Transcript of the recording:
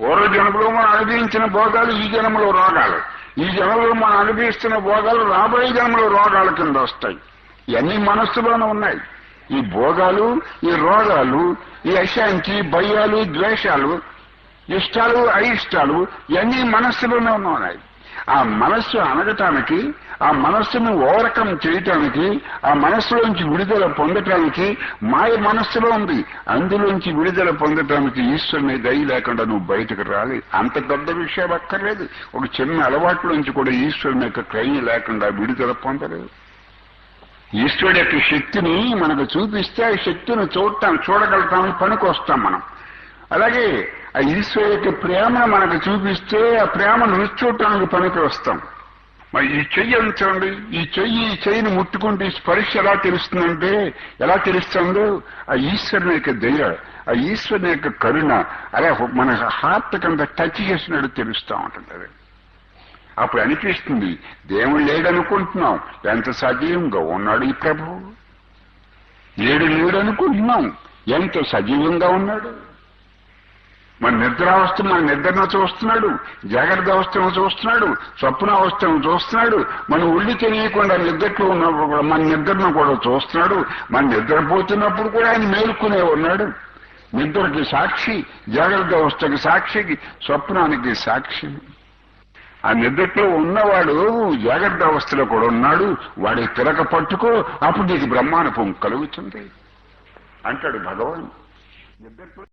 పూర్వజన్మలో మనం అనుభవించిన భోగాలు ఈ జన్మలో రోగాలు. ఈ జన్మలో మనం అనుభవిస్తున్న భోగాలు రాబోయే జన్మలో రోగాల కింద వస్తాయి. ఇవన్నీ మనస్సులోనే ఉన్నాయి. ఈ భోగాలు ఈ రోగాలు ఈ అశాంతి భయాలు ద్వేషాలు ఇష్టాలు అయిష్టాలు ఇవన్నీ మనస్సులోనే ఉన్నాయి. ఆ మనస్సు అనగటానికి ఆ మనస్సును ఓవర్కమ్ చేయటానికి ఆ మనస్సులోంచి విడుదల పొందటానికి మాయ మనస్సులో ఉంది. అందులోంచి విడుదల పొందటానికి ఈశ్వరుని దయ లేకుండా నువ్వు బయటకు రాలేదు అంత పెద్ద విషయం అక్కర్లేదు. ఒక చిన్న అలవాట్లోంచి కూడా ఈశ్వరుని యొక్క క్రయ లేకుండా విడుదల పొందలేదు. ఈశ్వరుడు యొక్క శక్తిని మనకు చూపిస్తే ఆ శక్తిని చూడటానికి చూడగలటానికి పనికి వస్తాం మనం. అలాగే ఆ ఈశ్వరు యొక్క ప్రేమను మనకు చూపిస్తే ఆ ప్రేమను చూడటానికి పనికి వస్తాం. మరి ఈ చెయ్యి అంచండి ఈ చెయ్యి ఈ చెయ్యిని ముట్టుకుంటే స్పర్శ ఎలా తెలుస్తుందంటే ఎలా తెలుస్తుందో ఆ ఈశ్వరుని యొక్క దయ ఆ ఈశ్వరుని యొక్క కరుణ అలా మన హార్ట్ కింద టచ్ చేసినట్టు తెలుస్తూ ఉంటుంది అది. అప్పుడు అనిపిస్తుంది దేవుడు లేడనుకుంటున్నాం ఎంత సజీవంగా ఉన్నాడు ఈ ప్రభువు లేడు లేడనుకుంటున్నాం ఎంత సజీవంగా ఉన్నాడు? మన నిద్రావస్థ మన నిద్రను చూస్తున్నాడు జాగ్రత్త అవస్థను చూస్తున్నాడు స్వప్నావస్థను చూస్తున్నాడు మన ఉల్లి తెలియకుండా నిద్రలో ఉన్నప్పుడు కూడా మన నిద్రను కూడా చూస్తున్నాడు మన నిద్రపోతున్నప్పుడు కూడా ఆయన మేలుకునే ఉన్నాడు. నిద్రకి సాక్షి జాగ్రత్త అవస్థకి సాక్షికి స్వప్నానికి సాక్షి. ఆ నిద్రలో ఉన్నవాడు జాగ్రత్త అవస్థలో కూడా ఉన్నాడు వాడి తిరగ పట్టుకో అప్పుడు నీకు బ్రహ్మానుభవం కలుగుతుంది. అంటాడు భగవాన్. నిద్రలో